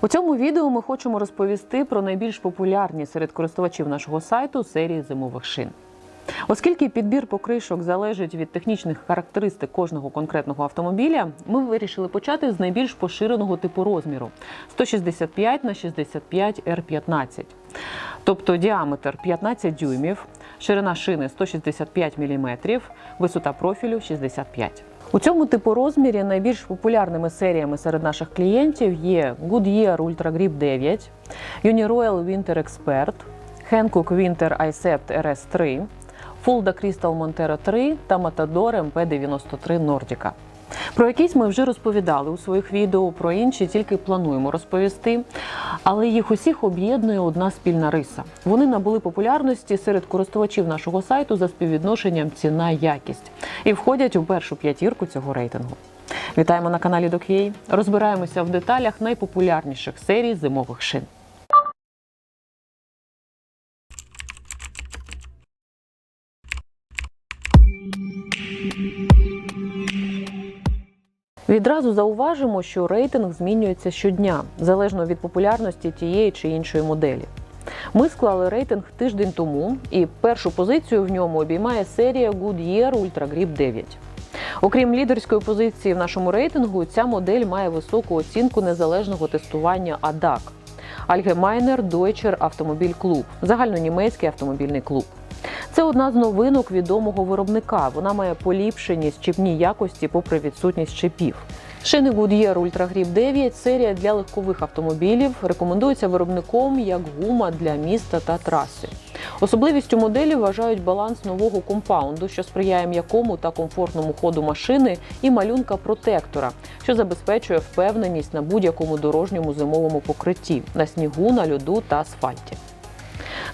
У цьому відео ми хочемо розповісти про найбільш популярні серед користувачів нашого сайту серії зимових шин. Оскільки підбір покришок залежить від технічних характеристик кожного конкретного автомобіля, ми вирішили почати з найбільш поширеного типу розміру 165 на 65 R15. Тобто діаметр 15 дюймів, ширина шини 165 мм, висота профілю 65 у цьому типу розмірі найбільш популярними серіями серед наших клієнтів є Goodyear Ultra Grip 9, Uniroyal Winter Expert, Hankook Winter Icept RS3, Fulda Crystal Montero 3 та Matador MP93 Nordica. Про якісь ми вже розповідали у своїх відео, про інші тільки плануємо розповісти. Але їх усіх об'єднує одна спільна риса. Вони набули популярності серед користувачів нашого сайту за співвідношенням ціна-якість і входять у першу п'ятірку цього рейтингу. Вітаємо на каналі Док'єй. Розбираємося в деталях найпопулярніших серій зимових шин. Відразу зауважимо, що рейтинг змінюється щодня, залежно від популярності тієї чи іншої моделі. Ми склали рейтинг тиждень тому, і першу позицію в ньому обіймає серія Goodyear Ultra Grip 9. Окрім лідерської позиції в нашому рейтингу, ця модель має високу оцінку незалежного тестування ADAC – Allgemeiner Deutscher Automobilklub – загальнонімецький автомобільний клуб. Це одна з новинок відомого виробника. Вона має поліпшені щепні якості попри відсутність щепів. Шини Goodyear Ultra Grip 9 серія для легкових автомобілів рекомендується виробником як гума для міста та траси. Особливістю моделі вважають баланс нового компаунду, що сприяє м'якому та комфортному ходу машини, і малюнка протектора, що забезпечує впевненість на будь-якому дорожньому зимовому покритті на снігу, на льоду та асфальті.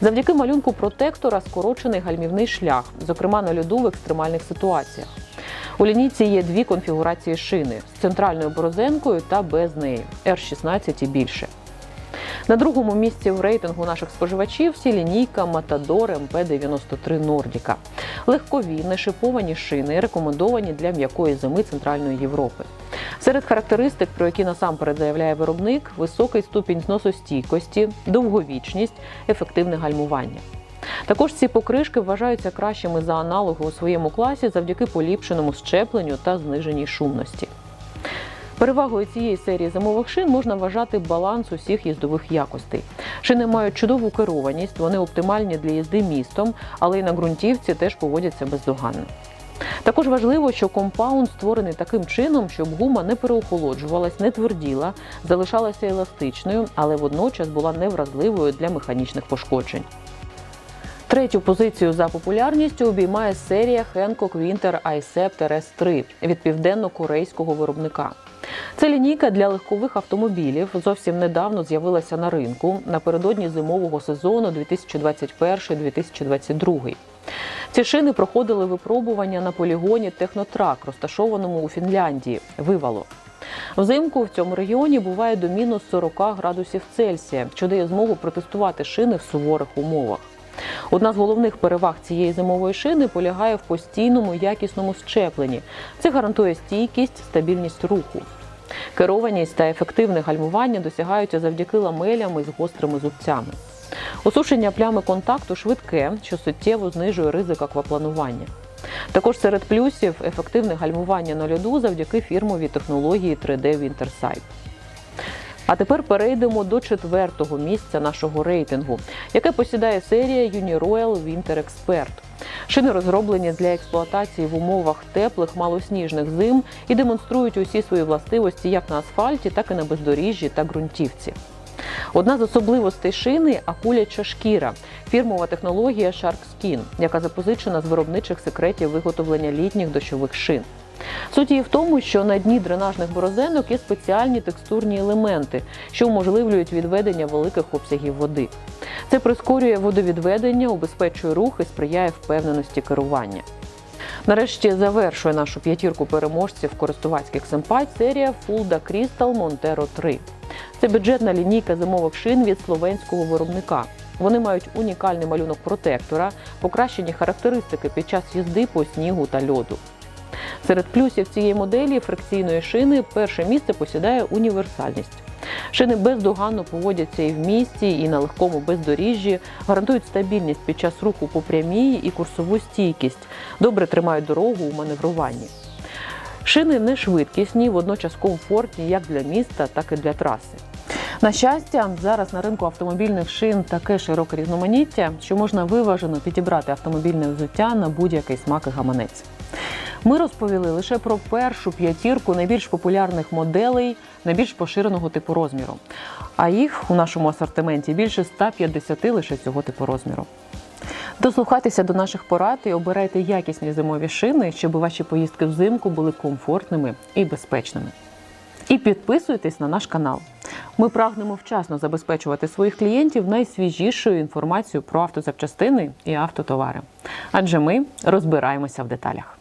Завдяки малюнку протектора скорочений гальмівний шлях, зокрема на льоду в екстремальних ситуаціях. У лінійці є дві конфігурації шини з центральною борозенкою та без неї R16 і більше. На другому місці в рейтингу наших споживачів всі лінійка Matador MP93 Nordica. Легкові, нешиповані шини, рекомендовані для м'якої зими Центральної Європи. Серед характеристик, про які насамперед заявляє виробник, високий ступінь зносостійкості, довговічність, ефективне гальмування. Також ці покришки вважаються кращими за аналоги у своєму класі завдяки поліпшеному щепленню та зниженій шумності. Перевагою цієї серії зимових шин можна вважати баланс усіх їздових якостей. Шини мають чудову керованість, вони оптимальні для їзди містом, але й на ґрунтівці теж поводяться бездоганно. Також важливо, що компаунд створений таким чином, щоб гума не переохолоджувалась, не тверділа, залишалася еластичною, але водночас була невразливою для механічних пошкоджень. Третю позицію за популярністю обіймає серія Hankook Winter Icept RS3 від південно-корейського виробника. Це лінійка для легкових автомобілів зовсім недавно з'явилася на ринку напередодні зимового сезону 2021-2022. Ці шини проходили випробування на полігоні Технотрак, розташованому у Фінляндії. Вивало. Взимку в цьому регіоні буває до мінус 40 градусів Цельсія, що дає змогу протестувати шини в суворих умовах. Одна з головних переваг цієї зимової шини полягає в постійному якісному щепленні. Це гарантує стійкість, стабільність руху. Керованість та ефективне гальмування досягаються завдяки ламелям із гострими зубцями. Усушення плями контакту швидке, що суттєво знижує ризик аквапланування. Також серед плюсів ефективне гальмування на льоду завдяки фірмовій технології 3D Wintersight. А тепер перейдемо до четвертого місця нашого рейтингу, яке посідає серія Uniroyal Winter Expert. Шини розроблені для експлуатації в умовах теплих, малосніжних зим і демонструють усі свої властивості як на асфальті, так і на бездоріжжі та ґрунтівці. Одна з особливостей шини акуляча шкіра, фірмова технологія Shark Skin, яка запозичена з виробничих секретів виготовлення літніх дощових шин. Суть її в тому, що на дні дренажних борозенок є спеціальні текстурні елементи, що уможливлюють відведення великих обсягів води. Це прискорює водовідведення, убезпечує рух і сприяє впевненості керування. Нарешті завершує нашу п'ятірку переможців користувацьких симпать серія Fulda Crystal Montero 3. Це бюджетна лінійка зимових шин від словенського виробника. Вони мають унікальний малюнок протектора, покращені характеристики під час їзди по снігу та льоду. Серед плюсів цієї моделі фрикційної шини перше місце посідає універсальність. Шини бездоганно поводяться і в місті, і на легкому бездоріжжі, гарантують стабільність під час руху по прямій і курсову стійкість, добре тримають дорогу у маневруванні. Шини не швидкісні, водночас комфортні як для міста, так і для траси. На щастя, зараз на ринку автомобільних шин таке широке різноманіття, що можна виважено підібрати автомобільне взуття на будь-який смак і гаманець. Ми розповіли лише про першу п'ятірку найбільш популярних моделей найбільш поширеного типу розміру. А їх у нашому асортименті більше 150 лише цього типу розміру. Дослухайтеся до наших порад і обирайте якісні зимові шини, щоб ваші поїздки взимку були комфортними і безпечними. І підписуйтесь на наш канал. Ми прагнемо вчасно забезпечувати своїх клієнтів найсвіжішою інформацією про автозапчастини і автотовари. Адже ми розбираємося в деталях.